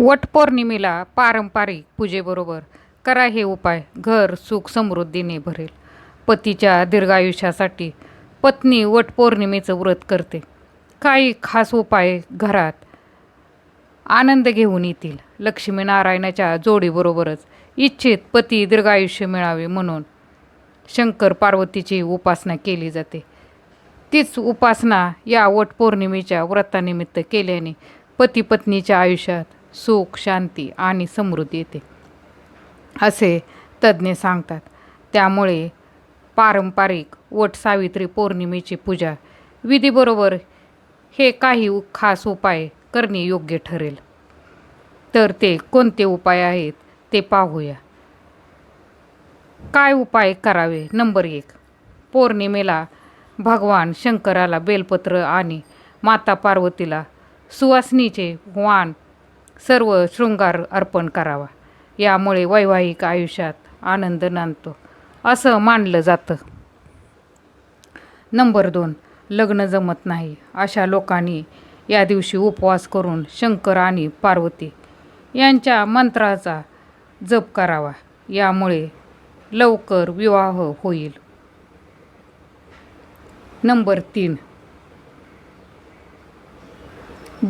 वटपौर्णिमेला पारंपरिक पूजेबरोबर करा हे उपाय घर सुख समृद्धीने भरेल. पतीच्या दीर्घायुष्यासाठी पत्नी वटपौर्णिमेचं व्रत करते. काही खास उपाय घरात आनंद घेऊन येतील. लक्ष्मीनारायणाच्या जोडीबरोबरच इच्छित पती दीर्घायुष्य मिळावे म्हणून शंकर पार्वतीची उपासना केली जाते. तीच उपासना या वटपौर्णिमेच्या व्रतानिमित्त केल्याने पती पत्नीच्या आयुष्यात सुख शांती आणि समृद्धी येते असे तज्ज्ञ सांगतात. त्यामुळे पारंपरिक वट सावित्री पौर्णिमेची पूजा विधीबरोबर हे काही खास उपाय करणे योग्य ठरेल. तर ते कोणते उपाय आहेत ते पाहूया. काय उपाय करावे? नंबर एक. पौर्णिमेला भगवान शंकराला बेलपत्र आणि माता पार्वतीला सुवासनीचे वाण सर्व शृंगार अर्पण करावा. यामुळे वैवाहिक आयुष्यात आनंद नांदतो. असं मानलं जातं. नंबर दोन लग्न जमत नाही. अशा लोकांनी या दिवशी उपवास करून शंकर आणि पार्वती यांच्या मंत्राचा जप करावा. यामुळे लवकर विवाह होईल. नंबर तीन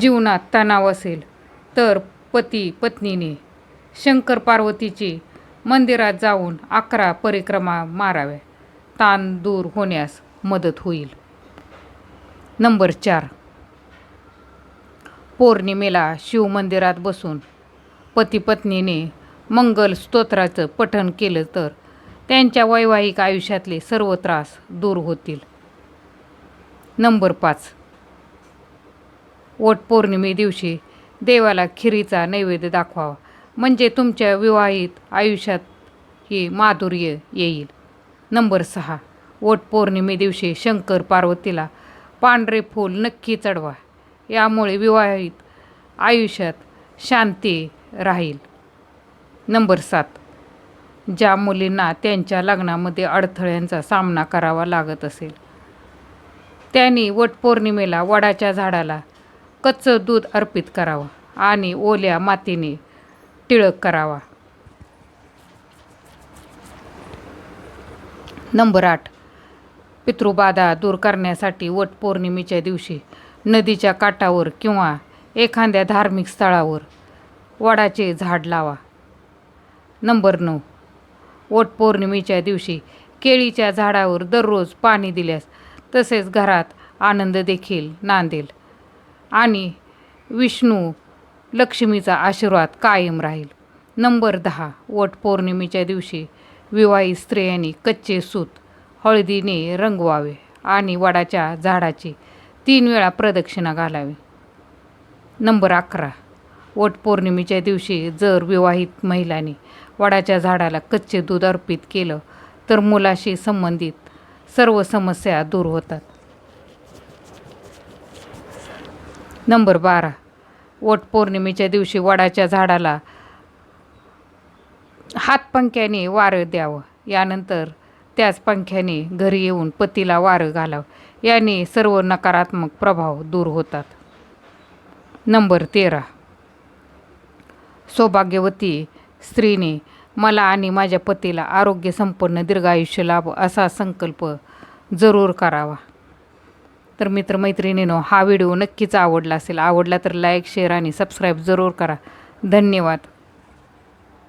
जीवनात तणाव असेल. तर पती पत्नीने शंकर पार्वतीची मंदिरात जाऊन अकरा परिक्रमा माराव्या. ताण दूर होण्यास मदत होईल. नंबर चार. पौर्णिमेला शिवमंदिरात बसून पती पत्नीने मंगल स्तोत्राचं पठण केलं तर त्यांच्या वैवाहिक आयुष्यातले सर्व त्रास दूर होतील. नंबर पाच. वटपौर्णिमे दिवशी देवाला खिरीचा नैवेद्य दाखवावा. म्हणजे तुमच्या विवाहित आयुष्यात ही माधुर्य येईल. नंबर सहा. वटपौर्णिमे दिवशी शंकर पार्वतीला पांढरे फूल नक्की चढवा. यामुळे विवाहित आयुष्यात शांती राहील. नंबर सात. ज्या मुलींना त्यांच्या लग्नामध्ये अडथळ्यांचा सामना करावा लागत असेल त्यांनी वटपौर्णिमेला वडाच्या झाडाला कच्चं दूध अर्पित करावं आणि ओल्या मातीने टिळक करावा. नंबर आठ. पितृबाधा दूर करण्यासाठी वटपौर्णिमेच्या दिवशी नदीच्या काठावर किंवा एखाद्या धार्मिक स्थळावर वडाचे झाड लावा. नंबर नऊ. वटपौर्णिमेच्या दिवशी केळीच्या झाडावर दररोज पाणी दिल्यास तसेच घरात आनंद देखील नांदेल. आणि विष्णू लक्ष्मीचा आशीर्वाद कायम राहील. नंबर दहा वटपौर्णिमेच्या दिवशी विवाहित स्त्रियांनी कच्चे सूत हळदीने रंगवावे आणि वडाच्या झाडाची तीन वेळा प्रदक्षिणा घालावी. नंबर अकरा वटपौर्णिमेच्या दिवशी जर विवाहित महिलांनी वडाच्या झाडाला कच्चे दूध अर्पित केलं तर मुलाशी संबंधित सर्व समस्या दूर होतात. नंबर बारा. वटपौर्णिमेच्या दिवशी वडाच्या झाडाला हातपंख्याने वारं द्यावं. यानंतर त्याच पंख्याने घरी येऊन पतीला वारं घालावं. याने सर्व नकारात्मक प्रभाव दूर होतात. नंबर तेरा. सौभाग्यवती स्त्रीने मला आणि माझ्या पतीला आरोग्य संपन्न दीर्घायुष्य लाभ असा संकल्प जरूर करावा. तर मित्रमैत्रिणीनो हा व्हिडिओ नक्कीच आवडला असेल आवडला तर लाईक शेअर आणि सबस्क्राईब जरूर करा. धन्यवाद.